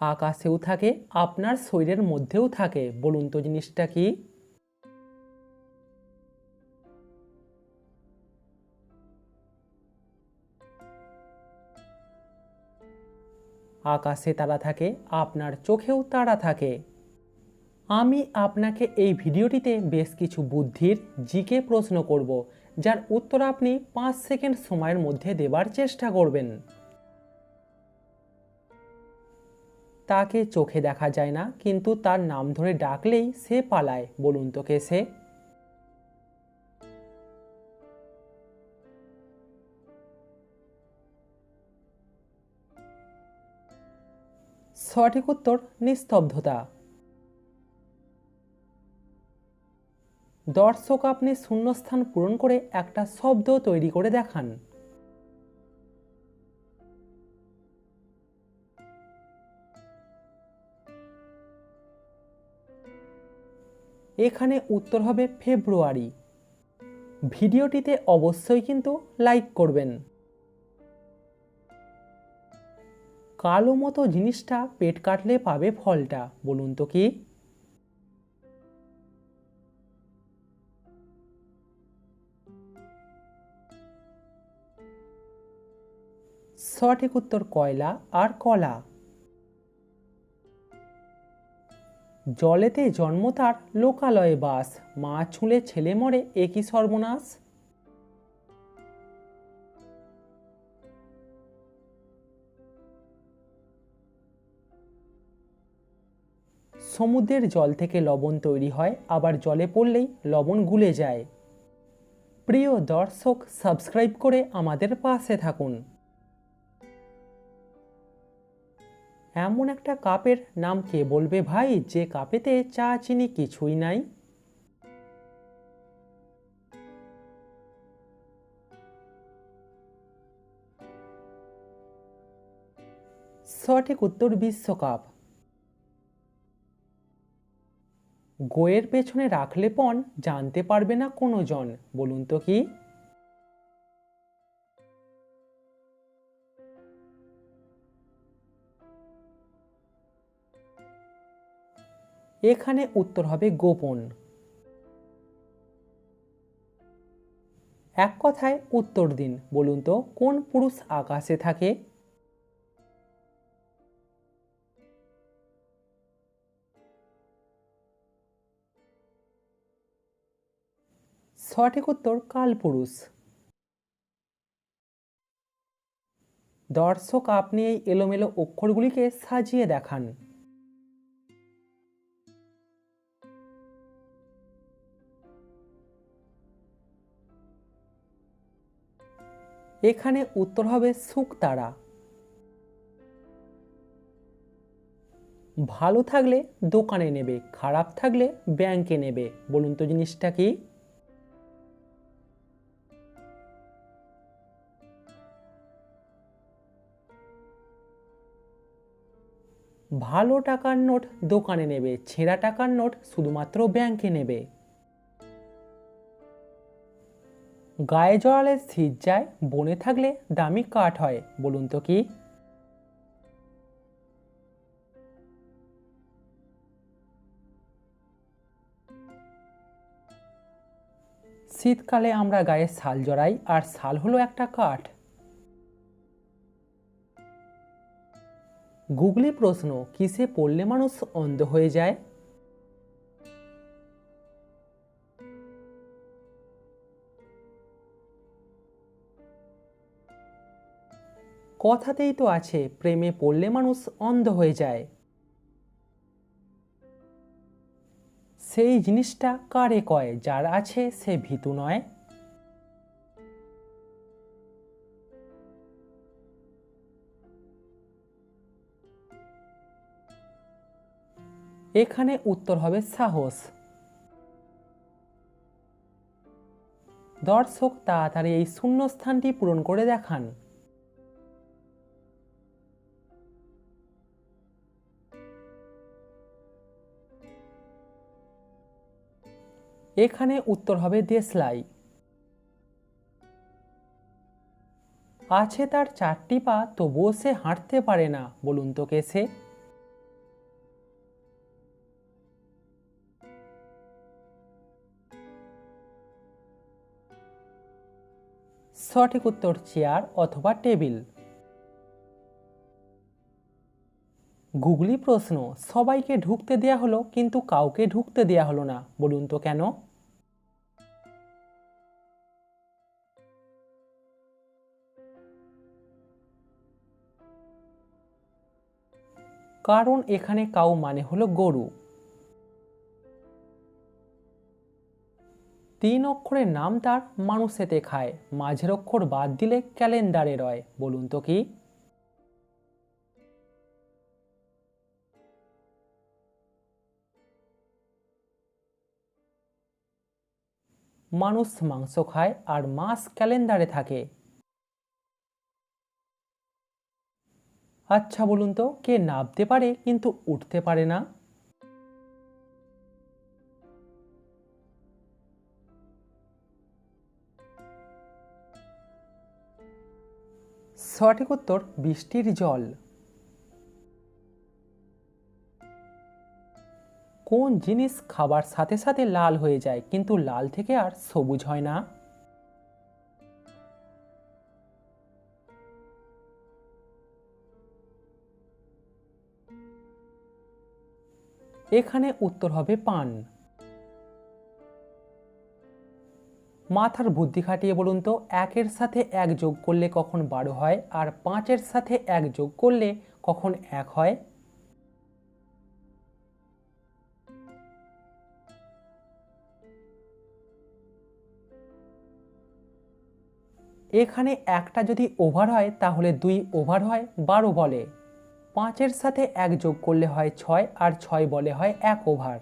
আকাশেও থাকে, আপনার শরীরের মধ্যেও থাকে। বলুন তো জিনিসটা কি? আকাশে তারা থাকে, আপনার চোখেও তারা থাকে। আমি আপনাকে এই ভিডিওটিতে বেশ কিছু বুদ্ধির জিকে প্রশ্ন করব, যার উত্তর আপনি পাঁচ সেকেন্ড সময়ের মধ্যে দেবার চেষ্টা করবেন। তাকে চোখে দেখা যায় না, কিন্তু তার নাম ধরে ডাকলেই সে পালায়। বলুন তোকে সে? সঠিক উত্তর, নিস্তব্ধতা। দর্শক, আপনি শূন্যস্থান পূরণ করে একটা শব্দ তৈরি করে দেখান। এখানে উত্তর হবে ফেব্রুয়ারি। ভিডিওটিতে অবশ্যই কিন্তু লাইক করবেন। কালো মতো জিনিসটা পেট কাটলে পাবে ফলটা, বলুন তো কি? সঠিক উত্তর কয়লা আর কলা। জলেতে জন্ম তার লোকালয়ে বাস। মা ছুঁলে ছেলে মরে একই সর্বনাশ? সমুদ্রের জল থেকে লবণ তৈরি হয়, আবার জলে পড়লেই লবণ গুলে যায়। প্রিয় দর্শক, সাবস্ক্রাইব করে আমাদের পাশে থাকুন। এমন একটা কাপের নাম কে বলবে ভাই? যে কাপেতে চা, চিনি কিছুই নাই। সঠিক উত্তর, বিশ্বকাপ। গোয়ের পেছনে রাখলে পণ জানতে পারবে না কোনো জন বলুন তো কি? এখানে উত্তর হবে গোপন। এক কথায় উত্তর দিন, বলুন তো, কোন পুরুষ আকাশে থাকে? সঠিক উত্তর কালপুরুষ দর্শক, আপনি এই এলোমেলো অক্ষরগুলিকে সাজিয়ে দেখান। এখানে উত্তর হবে শুকতারা। ভালো থাকলে দোকানে নেবে, খারাপ থাকলে ব্যাংকে নেবে। বলুন তো জিনিসটা কি? ভালো টাকার নোট দোকানে নেবে, ছেঁড়া টাকার নোট শুধুমাত্র ব্যাংকে নেবে। গায়ে জড়ালে শীত যায়, বনে থাকলে দামি কাঠ হয়, বলুন তো কি? শীতকালে আমরা গায়ে শাল জড়াই, আর শাল হলো একটা কাঠ। গুগলি প্রশ্ন, কিসে পড়লে মানুষ অন্ধ হয়ে যায়? কথাতেই তো আছে, প্রেমে পড়লে মানুষ অন্ধ হয়ে যায়। সেই জিনিসটা কারে কয়? যার আছে সে ভীতু নয়। এখানে উত্তর হবে সাহস। দর্শক তাড়াতাড়ি এই শূন্যস্থানটি পূরণ করে দেখান। এখানে উত্তর হবে দেশলাই। আছে তার চারটি পা, তবুও সে হাঁটতে পারে না, বলুন তো কে সে? সঠিক উত্তর চেয়ার অথবা টেবিল। গুগলি প্রশ্ন, সবাইকে ঢুকতে দেয়া হলো, কিন্তু কাউকে ঢুকতে দেয়া হলো না। বলুন তো কেন? কারণ এখানে কাউ মানে হলো গরু। তিন অক্ষরের নাম তার মানুষেতে খায়, মাঝের অক্ষর বাদ দিলে ক্যালেন্ডারে রয়। বলুন তো কি? মানুষ মাংস খায় আর মাস ক্যালেন্ডারে থাকে। আচ্ছা বলুন তো, কে নাবতে পারে কিন্তু উঠতে পারে না? সঠিক উত্তর, বৃষ্টির জল। কোন জিনিস খাবার সাথে সাথে লাল হয়ে যায়, কিন্তু লাল থেকে আর সবুজ হয় না? এখানে উত্তর হবে পান। মাথার বুদ্ধি খাটিয়ে বলুন তো, একের সাথে এক যোগ করলে কখন বারো হয়, আর পাঁচের সাথে এক যোগ করলে কখন এক হয়? এখানে একটা যদি ওভার হয়, তাহলে দুই ওভার হয়, বারো বলে। পাঁচের সাথে এক যোগ করলে হয় ছয়, আর ছয় বলে হয় এক ওভার